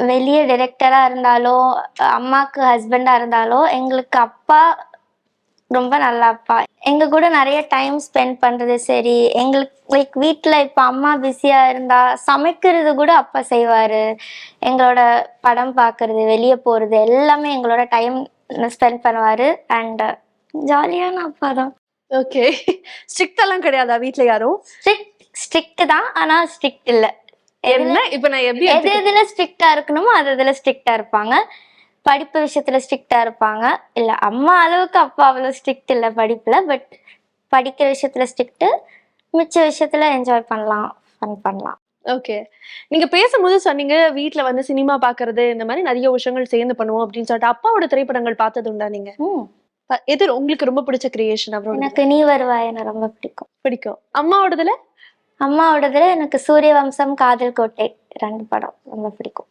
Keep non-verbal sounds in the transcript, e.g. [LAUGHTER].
வெளியே டைரக்டரா இருந்தாலோ அம்மாக்கு ஹஸ்பண்டா இருந்தாலோ எங்களுக்கு அப்பா ரொம்ப நல்ல அப்பா எங்க கூட நிறைய டைம் ஸ்பெண்ட் பண்றது சரி. எங்களுக்கு லைக் வீட்ல இப்ப அம்மா பிஸியா இருந்தா சமைக்கிறது கூட அப்பா செய்வாரு. எங்களோட படம் பார்க்கிறது வெளியே போறது எல்லாமே எங்களோட டைம் ஸ்பெண்ட் பண்ணுவாரு. அண்ட் ஜாலியான அப்பா தான். ஓகே ஸ்ட்ரிக்ட் [LAUGHS] எல்லாம் கிடையாதா வீட்ல யாரும்? ஸ்ட்ரிக்ட் ஸ்ட்ரிக்ட் தான். ஆனா ஸ்ட்ரிக்ட் இல்ல. என்ன? இப்ப நான் எப்படி எது எதுல ஸ்ட்ரிக்டா இருக்கணுமோ அது இதுல ஸ்ட்ரிக்டா இருப்பாங்க. படிப்பு விஷயத்துல ஸ்ட்ரிக்டா இருப்பாங்க. இல்ல அம்மா அளவுக்கு அப்பா அவ்வளவு ஸ்ட்ரிக்ட் இல்ல படிப்புல பட் படிக்கிற விஷயத்துல ஸ்ட்ரிக்ட் மிச்ச விஷயத்துல என்ஜாய் பண்ணலாம் ஃபன் பண்ணலாம். ஓகே நீங்க பேசும்போது சொன்னீங்க வீட்ல வந்து சினிமா பாக்குறது இந்த மாதிரி நிறைய விஷயங்கள் சேர்ந்து பண்ணுவோம் அப்படின்னு சொல்லிட்டு அப்பாவோட திரைப்படங்கள் பார்த்தது உண்டா நீங்க எது உங்களுக்கு ரொம்ப பிடிச்ச கிரியேஷன் அவரோட எனக்கு நீ வருவாய் எனக்கு ரொம்ப பிடிக்கும். பிடிக்கும். அம்மாவோடதுல? அம்மாவோடதுல எனக்கு சூரிய வம்சம் காதல் கோட்டை ரெண்டு படம் ரொம்ப பிடிக்கும்.